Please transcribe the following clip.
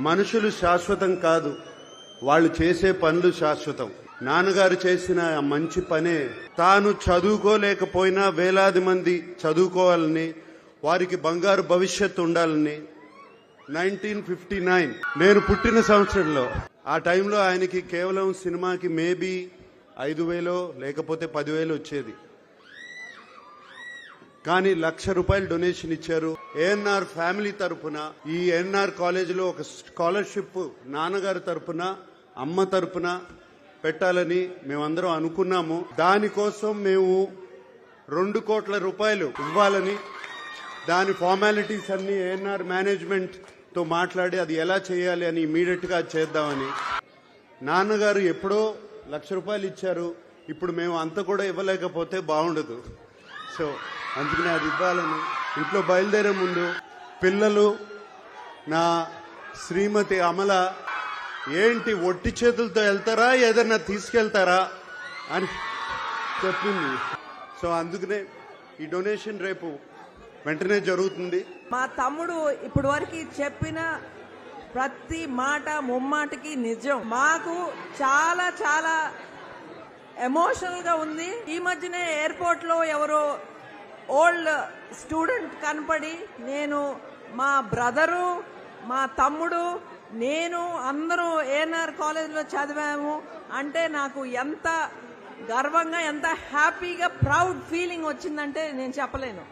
మనుషులు శాశ్వతం కాదు. వాళ్ళు చేసే పనులు శాశ్వతం. నాన్నగారు చేసిన మంచి పనే తాను చదువుకోలేకపోయినా వేలాది మంది చదువుకోవాలని వారికి బంగారు భవిష్యత్తు ఉండాలని నైన్టీన్ ఫిఫ్టీ నైన్. నేను పుట్టిన సంవత్సరంలో ఆ టైంలో ఆయనకి కేవలం సినిమాకి మేబీ ఐదు వేలో లేకపోతే పదివేలు వచ్చేది. కానీ లక్ష రూపాయలు డొనేషన్ ఇచ్చారు. ఏఎన్ఆర్ ఫ్యామిలీ తరపున ఈ ఎన్ఆర్ కాలేజీలో ఒక స్కాలర్షిప్ నాన్నగారి తరపున అమ్మ తరపున పెట్టాలని మేమందరం అనుకున్నాము. దానికోసం మేము రెండు కోట్ల రూపాయలు ఇవ్వాలని దాని ఫార్మాలిటీస్ అన్ని ఏఎన్ఆర్ మేనేజ్మెంట్తో మాట్లాడి అది ఎలా చేయాలి అని ఇమీడియట్గా చేద్దామని. నాన్నగారు ఎప్పుడో లక్ష రూపాయలు ఇచ్చారు. ఇప్పుడు మేము అంత కూడా ఇవ్వలేకపోతే బాగుండదు. సో అందుకనే అది ఇవ్వాలని ఇంట్లో బయలుదేరే ముందు పిల్లలు నా శ్రీమతి అమల ఏంటి ఒట్టి చేతులతో వెళ్తారా ఏదైనా తీసుకెళ్తారా అని చెప్పింది. సో అందుకనే ఈ డొనేషన్ రేపు వెంటనే జరుగుతుంది. మా తమ్ముడు ఇప్పటి వరకు చెప్పిన ప్రతి మాట ముమ్మాటికి నిజం. మాకు చాలా చాలా ఎమోషనల్గా ఉంది. ఈ మధ్యనే ఎయిర్పోర్ట్లో ఎవరో ఓల్డ్ స్టూడెంట్ కనపడి నేను మా బ్రదరు మా తమ్ముడు నేను అందరూ ఏఎన్ఆర్ కాలేజీలో చదివాము. అంటే నాకు ఎంత గర్వంగా ఎంత హ్యాపీగా ప్రౌడ్ ఫీలింగ్ వచ్చిందంటే నేను చెప్పలేను.